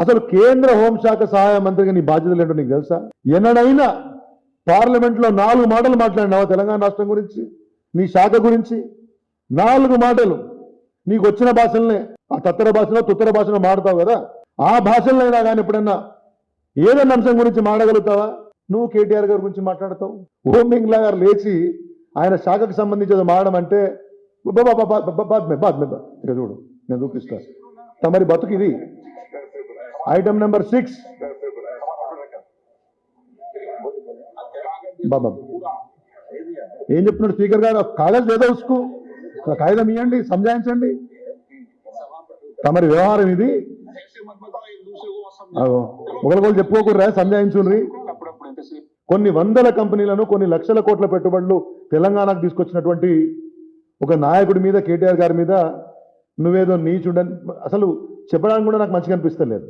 అసలు కేంద్ర హోంశాఖ సహాయ మంత్రిగా నీ బాధ్యతలు ఏంటో నీకు తెలుసా ఎన్నడైనా పార్లమెంట్లో నాలుగు మాటలు మాట్లాడినావా తెలంగాణ రాష్ట్రం గురించి నీ శాఖ గురించి నాలుగు మాటలు నీకు వచ్చిన భాషలనే ఆ తత్తర భాషలో తుత్తర భాషలో మాడతావు కదా ఆ భాషలైనా కానీ ఎప్పుడన్నా ఏదైనా అంశం గురించి మాడగలుగుతావా నువ్వు కేటీఆర్ గారి గురించి మాట్లాడతావు ఓం బింగ్లా గారు లేచి ఆయన శాఖకు సంబంధించి మాడడం అంటే బా- బా- బాద్ మే బాద్ మే బా. ఇక చూడు నేను చూపిస్తా తమరి బతుకు ఇది ఐటమ్ నెంబర్ సిక్స్ బాబా. ఏం చెప్తున్నాడు స్పీకర్ గారు? కాగజ్ లేదా ఉసుకు? కాగితం ఇవ్వండి సంజాయించండి. తమరి వ్యవహారం ఇది. ఒకరికొకరు చెప్పుకోకుండా సంజాయించుండ్రి కొన్ని వందల కంపెనీలను కొన్ని లక్షల కోట్ల పెట్టుబడులు తెలంగాణకు తీసుకొచ్చినటువంటి ఒక నాయకుడి మీద కేటీఆర్ గారి మీద నువ్వేదో నీచుండని అసలు చెప్పడానికి కూడా నాకు మంచిగా అనిపిస్తలేదు.